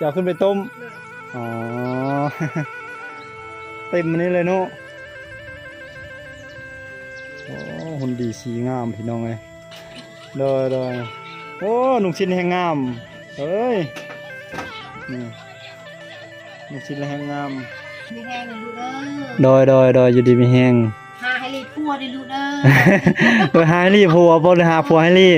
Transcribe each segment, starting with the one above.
จะเอาขึ้นไปต้ม อ๋อ เต็มอันนี้เลยเนาะโอ้หุ่นดีสีงามพี่น้องเลยเดยเดยโอ้หนุ่มชิ้นแห่งงามเอ้ยนี่หนุ่มชิ้นแห่งงามมีแห้งเลยลูกเด้อโดยโดยโดยอยู่ดีมีแห้งหาให้รีพัวดิลูกเด้อโดยหาลี่ผัวบ่เลยหาผัวให้ลี่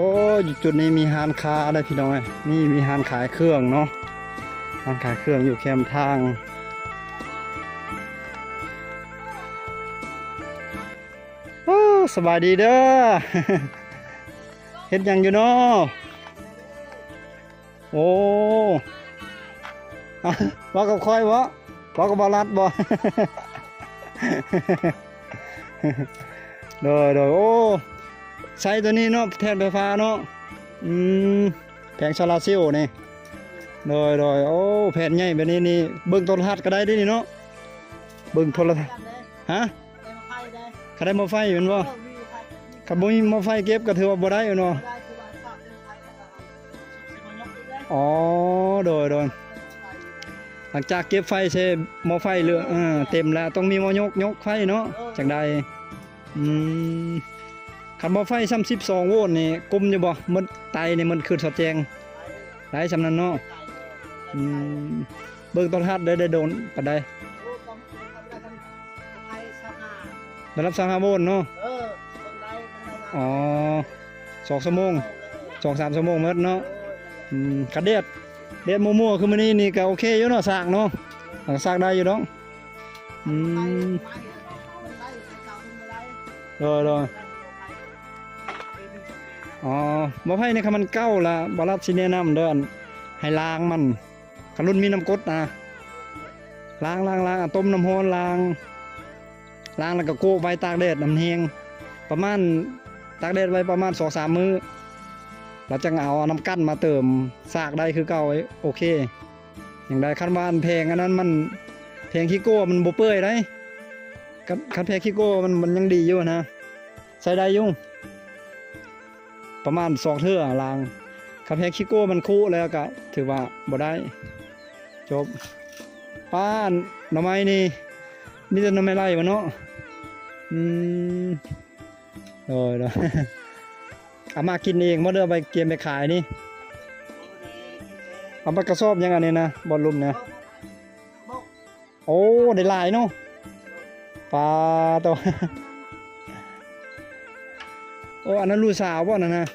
อ้ยจุดนี้มีร้านค้าได้พี่น้อย นี่มีร้านขายเครื่องเนาะร้านขายเครื่องอยู่แคมทาง โอ้สบายดีเด้อเฮ็ดยังอยู่เนาะโอ้ว่ากับคอยวะว่ากับบาลัดบ่โดยโดยโอ้ ใช้ตัวนี้เนาะแทนไฟฟ้าเนาะอืมแผงโซลาร์เซลล์นี่โดยโดยโอ้แผ่นใหญ่แบบนี้นี่เบิ่งโทรทัศน์ก็ได้ด้วยนี่เนาะเบิ่งโทรทัศน์กันเลยฮะเต็มไฟเลยเขได้มาไฟเป็นบ่เออมีอยู่ไฟคันบ่มีมาไฟเก็บก็ถือว่าบ่ได้อยู่เนาะอ๋อโดยโดยหลังจากเก็บไฟใช้หม้อไฟเหลือเออเต็มแล้วต้องมีหม้อยกยกไฟเนาะจังใดอืม คันหม้อไฟซ้ำ12โวลต์นี่กลมอยู่บ่มันไตนี่มันคือสอดแจงหลายสำนั้นเนาะอืมเบิ่งโทรทัศน์ได้ได้โดนปานใดโอ้ต้องทำได้ทำไฟสหาได้รับ25โวลต์เนาะเออต้องได้ต้องได้อ๋อสองชั่วโมงสองสามชั่วโมงหมดเนาะอืมคันเด็ดเด็ดมั่วๆคือมื้อนี้นี่ก็โอเคอยู่เนาะสร้างเนาะหลังสร้างได้อยู่เนาะอืมโดยโดย อ๋อบ่ไผนี่คันมันเก่าละบ่รับสิแนะนำเด้อนให้ล้างมันคันรุ่นมีน้ำกดนะล้างล้างล้างต้มน้ำร้อนล้างล้างแล้วก็โกะไว้ตากแดดน้ำแห้งประมาณตากแดดไว้ประมาณ2-3มื้อแล้วจังเอาน้ำกั้นมาเติมซากได้คือเก่าโอเคอย่างใดคันว่าอันแพงอันนั้นมันแพงขี้โก้มันบ่เปื่อยได้คันคันแพคิโก้มันมันยังดีอยู่นะใส่ได้อยู่ ประมาณสองเทื่อลางคันแพคิโก้มันคู่แล้วก็ถือว่าบ่ได้ จบป้านหน่อไม้นี่มีแต่หน่อไม้ไร่วะเนาะอืมโอ้ยเนาะเอามากินเองบ่เด้อไปเกมไปขายนี่เอาไปกระสอบยังอันนี้นะบอลลุมเนี่ยโอ้ได้หลายเนาะปลาตัว โอ้อันนั้นลูกสาวป่ะนั่นนะ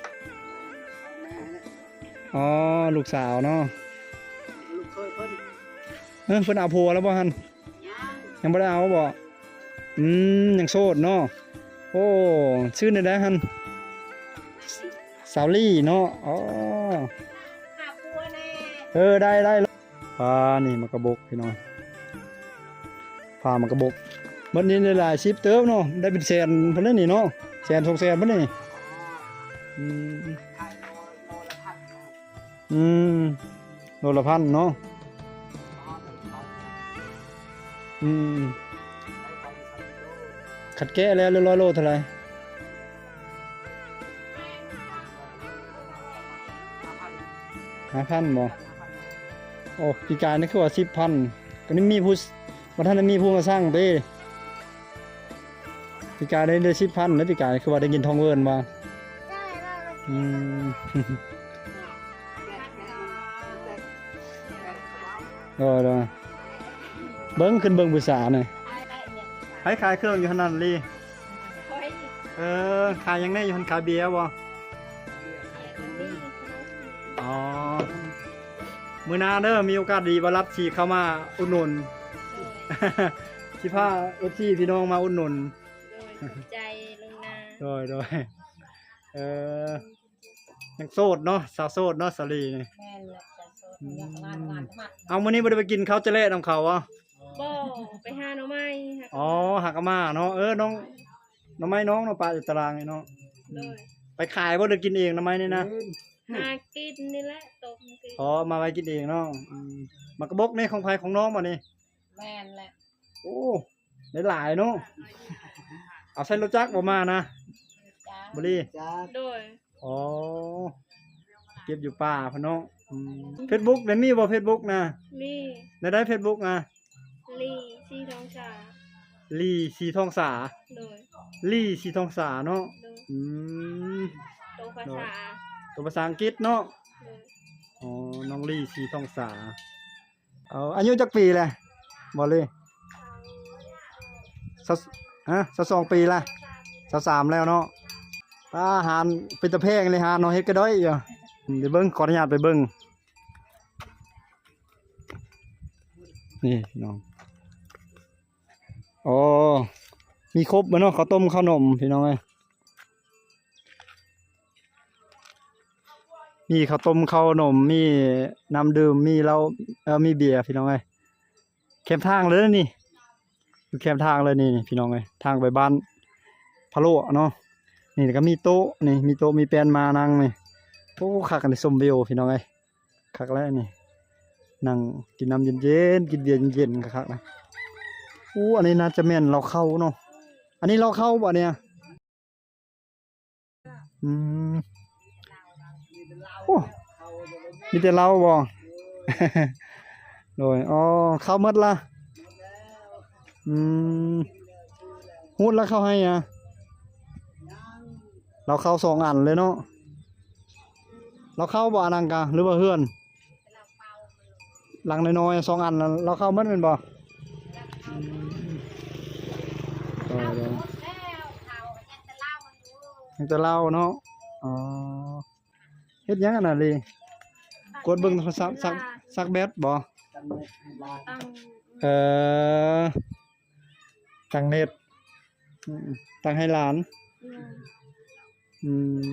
อ๋อลูกสาวเนาะลูกเคยเพิ่นเออเพิ่นเอาผัวแล้วบ่ฮันย่างยังบ่ได้เอาบ่อืมยังโสดเนาะโอ้ชื่อนี่ได้ฮันสาวลี่เนาะอ๋อหาปัวแน่เออได้ได้ปลานี่มันกระบกพี่น้องปลามันกระบกมันนี่หลายๆชิปเติมเนาะได้เป็นแสนเพิ่นเลยนี่เนาะ แสนสองแสนเพิ่นนี่อืมโลละพันเนาะอืมโลละพันเนาะอืมขัดแก้แล้วร้อยโลเท่าไหร่ห้าพันบ่โอ้ปีกายนี่คือว่าสิบพันก็นี่มีผู้มาท่านได้มีผู้มาสร้างเต้ ปีกายได้ได้สิบพันแล้วปีกายคือว่าได้กินทองเวิร์นมาอืมเออเด้อเบิ้งขึ้นเบิ้งบุษาหน่อยให้ขายเครื่องอยู่ขนาดลีเออขายยังไงอยู่หันขายเบียร์บ่อ๋อมือหนาเด้อมีโอกาสดีบารับฉีเข้ามาอุดหนุนสิพา FC พี่น้องมาอุดหนุนโดย ขอบใจลุงนาโดยโดยเออยังโสดเนาะสาวโสดเนาะสาลีนี่แม่นแหละจะโซดอยากงานงานมากเอามื้อนี้บ่ได้ไปกินข้าวเจเละนํเขาวะบ่ไปหาหน่อไม้ค่ะอ๋อหักกะมาเนาะเออน้องหน้ำไม้น้องเนาะปลาอยู่ตารางนี่เนาะโดยไปขายบ่ได้กินเองหน้ำไม้นี่นะหากินนี่แหละตกกินอ๋อมาไว้กินเองเนาะอืมมากระบอกนี่ของไผของน้องบ่นี่แม่นแหละโอ้ได้หลายเนาะ เอาใส่รถจักรบ่มานะจ้าบ่ดีจ้าโดยอ๋อเก็บอยู่ป่าพุ่นเนาะอืม Facebook ได้มีบ่ Facebook นะมีได้ได้ Facebook อะลีซีทองชาลีสีทองสาโดยลีสีทองสาเนาะโดยอืมโตภาษาตัวภาษาอังกฤษเนาะโดยอ๋อน้องลี่สีทองสาเอาอายุจักปีแหละบอเลยสัก ฮะสักสองปีละสักสามแล้วเนาะอาหารเป็นตะเพงเลยฮะน้องเฮ็ดก็ได้อยู่เดี๋ยวเบิ้งขออนุญาตไปเบิ้งนี่พี่น้องอ๋อมีครบบ่เนาะข้าวต้มข้าวนมพี่น้องเอ้ยมีข้าวต้มข้าวนมมีน้ำดื่มมีเหล้าเออมีเบียร์พี่น้องไงเอ้มทางเลยนะนี่ อยู่แคมทางเลยนี่พี่น้องเอ้ยทางไปบ้านพะโล้เนาะนี่ก็มีโต๊ะนี่มีโต๊ะมีแปลนมานั่งนี่โอ้คักกันในชมวิวพี่น้องเอ้ยคักแล้วนี่นั่งกินน้ำเย็นๆกินเบียร์เย็นๆคักนะอู้อันนี้น่าจะแม่นเราเข้าเนาะอันนี้เราเข้าบ่เนี่ยอืมโอ้มีแต่เราบ่โดยอ๋อเข้าหมดละ อืมฮูดแล้วเข้าให้อะเราเข้าสองอันเลยเนาะเราเข้าบ่อนังกะหรือว่าเฮือน หลังน้อยๆสองอันน่ะเราเข้าหมดเป็นบ่อืมโดยโดยแล้วเขาจะเล่ามันดูยังจะเล่าเนาะอ๋อเฮ็ดหยังอันน่ะลีกดเบิ่งโทรศัพท์ซักซักแบตบ่ตั้งเอ่อ ตั้งเน็ตอืมตั้งให้หลาน อืม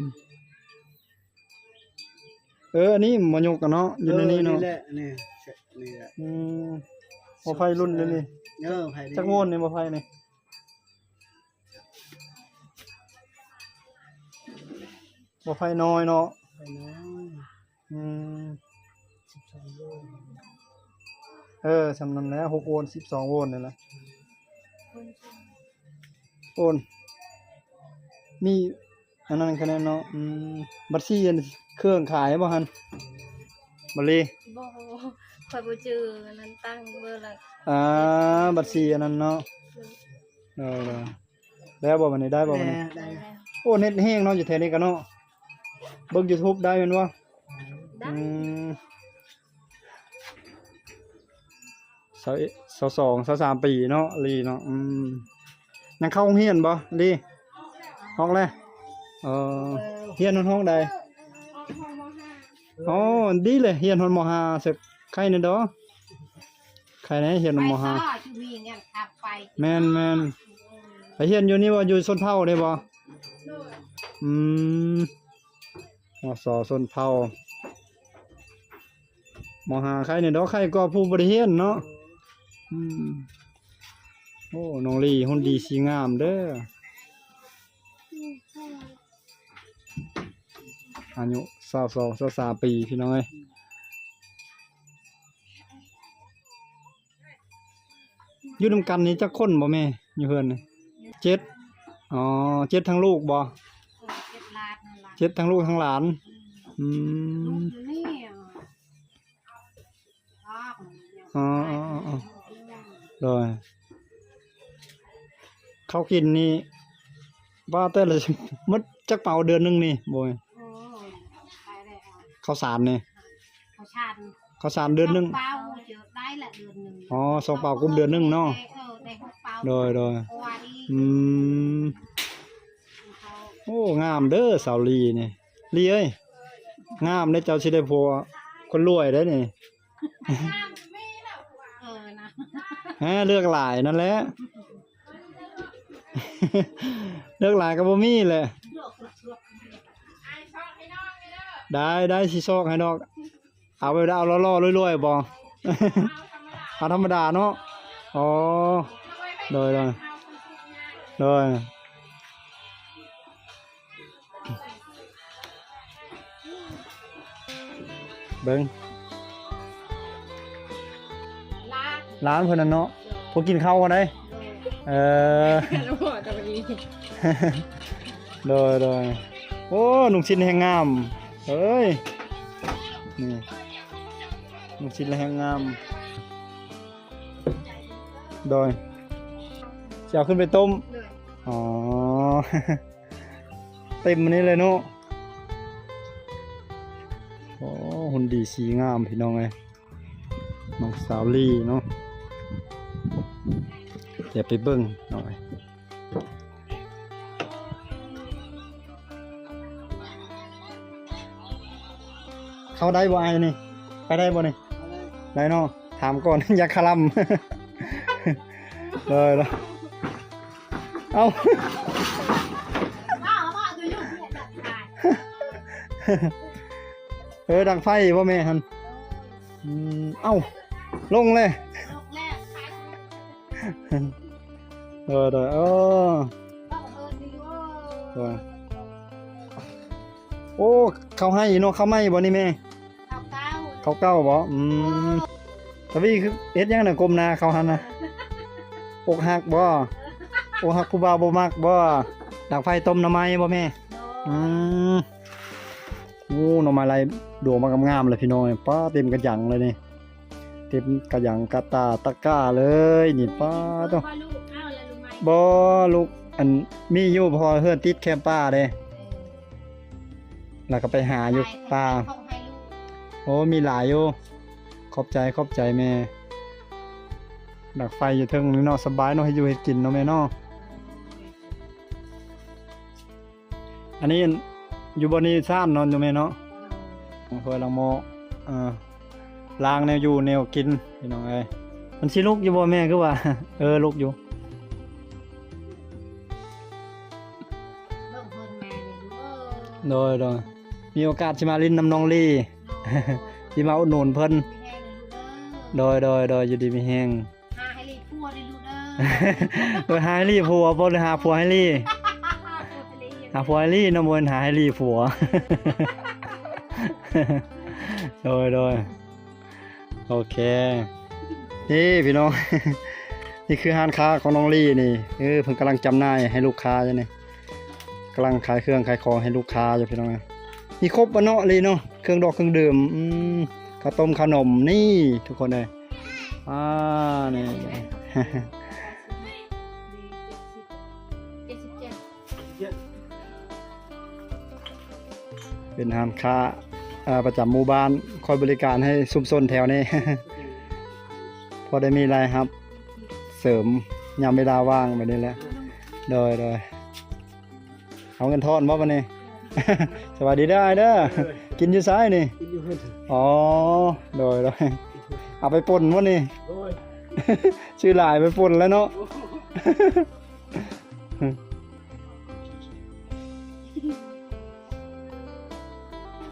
เออ อันนี้หมอยกกันเนาะอยู่ในนี้เนาะแหละนี่นี่แหละอืมบ่ไฟรุ่นเลยนี่เออไผจักโวลต์นี่บ่ไฟนี่บ่ไฟน้อยเนาะไผน้อยอืม12โลเออสำนั้นแหล้ว6โวลต์12โวลต์นี่แหละ โอนมีอันนั้นคะแนนเนาะอืมบัตรซี่อันเครื่องขายบ่หั่นบัดลีบ่คอยบ่เจออันนั้นตั้งเบอร์ละอ่าบัตรซี่อันนั้นเนาะเออๆแล้วบ่บัดนี้ได้บ่บัดแน่นี้ได้ได้แล้วโอ้เน็ตแห้งเนาะอยู่แถวนี้กันเนาะเบิ่ง YouTube ได้แม่นบ่ได้อืมสาวเอสาวสองสาวสามปีเนาะลีเนาะอืม ยังเข้าโรงเรียนบ่ลีห้องแรกเออเรียนห้องใดออกห้องมห้าอ๋อดีเลยเรียนฮอนมห้าสักใครนี่ดอกใครไหนเรียนไปมซ้ห้าอชีวีเนี่ยขับไปแม่นแม่นไปเรียนอยู่นี่บ่อยู่ชนเผ่าได้บ่โดยอืมมสอชนเผ่ามห้าใครนี่ดอกใครก็ผู้บริเรียนเนาะอืม โอ้น้องลีหุ่นดีสีงามเด้ออายุ22 23ปีพี่น้องเอ้ยอยู่นำกันนี่จักคนบ่แม่อยู่เฮือนนี่เจ็ดอ๋อเจ็ดทั้งลูกบ่เออเจ็ดลาดนั่นล่ะเจ็ดทั้งลูกทั้งหลาน อืลูมกอยู่นี่อะชอบอ๋ออ๋ออ๋ออ๋อโดย เขากินนี่ว่าแต่ละมดจักเป่าเดือนหนึงนี่บ่ยโอ้ยไปได้เอาข้าวสารนี่เขาชาติข้าวสารเดือนหนึง เป้าเจอได้ละเดือนหนึ่งอ๋อสองเป่ากุมเดือนหนึงเนาะเออได้หกเป้าโดยโดยเพราะว่านี่อืมเขาโอ้งามเด้อสาวลีนี่ลีเอ้ยงามเด้อเจ้าสิได้ผัวคนรวยได้อนี่เออนะ ฮะเลือกหลายนั่นแหละ เลือกหลายก็บ่มีเลยได้ได้สิซอกให้ดอก เอาไปเอาล่อๆรวยๆบ่เอาธรรมดาเนาะอ๋อโดยโดยโดยเบิ่งลากร้านเพิ่นน่ะเนาะพวกกินข้าวกันได้ เออแล้วพอจะไปดีโดยโดยโอ้หนุ่มชินแห่งงามเอ้ยนี่หนุ่มชินแห่งงามโดยจะเอาขึ้นไปต้มเลยอ๋อเต็มอันนี้เลยเนาะโอ้หุ่นดีสีงามพี่น้องไงน้องสาวลี่เนาะ เดี๋ยวไปเบิ้งหน่อยเขาได้บ่ไอ้นี่ ไปได้บ่นี่ได้เนาะถามก่อน อย่าคลำเลยแล้วเอาอ้าวพ่อคือลูกเนี่ยจัดการเออดังไฟพ่อแม่ฮันอืมเอ้า ลงเลย ลงแม่เก้าเก้าเขาเก้าบ่อืมตะวี่ คือเฮ็ดหยังน่ะกลมหนาเขาหันน่ะอกหักบ่อกหักผู้บ่าวบ่มักบ่ดังไฟต้มหน้ำไม้บ่แม่อืมโอ้หน่อไม้ลายดวงมากงามๆเลยพี่น้องป้าเต็มกระหยังเลยนี่เต็มกระหยังกระตาตะกร้าเลยนี่ป้าต้ต้ออง บ่ลูกอันมีอยู่พอเฮือนติดแคมป้าเด้แล้วก็ไปหาอยู่ป่าของให้ลูกโอ้มีหลายอยู่ ขอบใจขอบใจแม่ดักไฟอยู่เทิงนี่เนาะสบายเนาะให้อยู่ให้กินเนาะแม่เนาะอันนี้อยู่บนนี้ซ่านเนอนอยู่แม่เนาะเพื่อลังโมเอ่อล้างแนวอยู่แนวกินพี่น้องเอ้ยมันสิลุกอยู่บ่แม่คือว่า เออลุกอยู่ โดยโดยมีโอกาสสิมาลินน้ำน้องลี่สิมาอุดหนุนเพิ่นมีแห้งเลยลูกเด้อโดยโดยโดยอยู่ดีมีแฮงหาให้ลีพัวเลยลูกเด้อโดยหาให้ลี่ผัวบ่หรือหาผัวให้ลี่หาผัวให้ลี่เนาะบ่แม่นหาให้ลี่ผัวโดยโดยโอเคนี่พี่น้อง นี่คือร้านค้าของน้องลี่นี่เออเพิ่นกำลังจำหน่ายให้ลูกค้าอยู่นี่ กำลังขายเครื่องขายของให้ลูกค้าอยู่พี่น้องนะมีครบบ่เนาะลี่เนาะเครื่องดอกเครื่องดื่มอืมข้าวต้มขนมนี่ทุกคนเลยอ่านี่เป็นร้านค้าประจำหมู่บ้านคอยบริการให้ซุมซนแถวนี้ พอได้มีรายครับ เสริมยามเวลาว่างแบบนี้แหละโดยโดย เอาเงินทอนบ่บันนี้ สวัสดีได้เด้อกินอยู่ซ้ายนี่ กินอยู่เพิ่นอ๋อโดยโดยเอาไปป่นวะนี่ โอ้ยชื่อหลายไปป่นแล้วเนาะ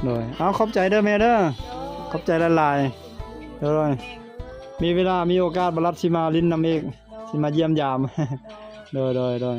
โดยเอาขอบใจเด้อแม่เด้อขอบใจละลายๆเด้อเลยมีเวลามีโอกาสบรับสิมาลินนำเอกสิมาเยี่ยมยาม โดยโดยโดย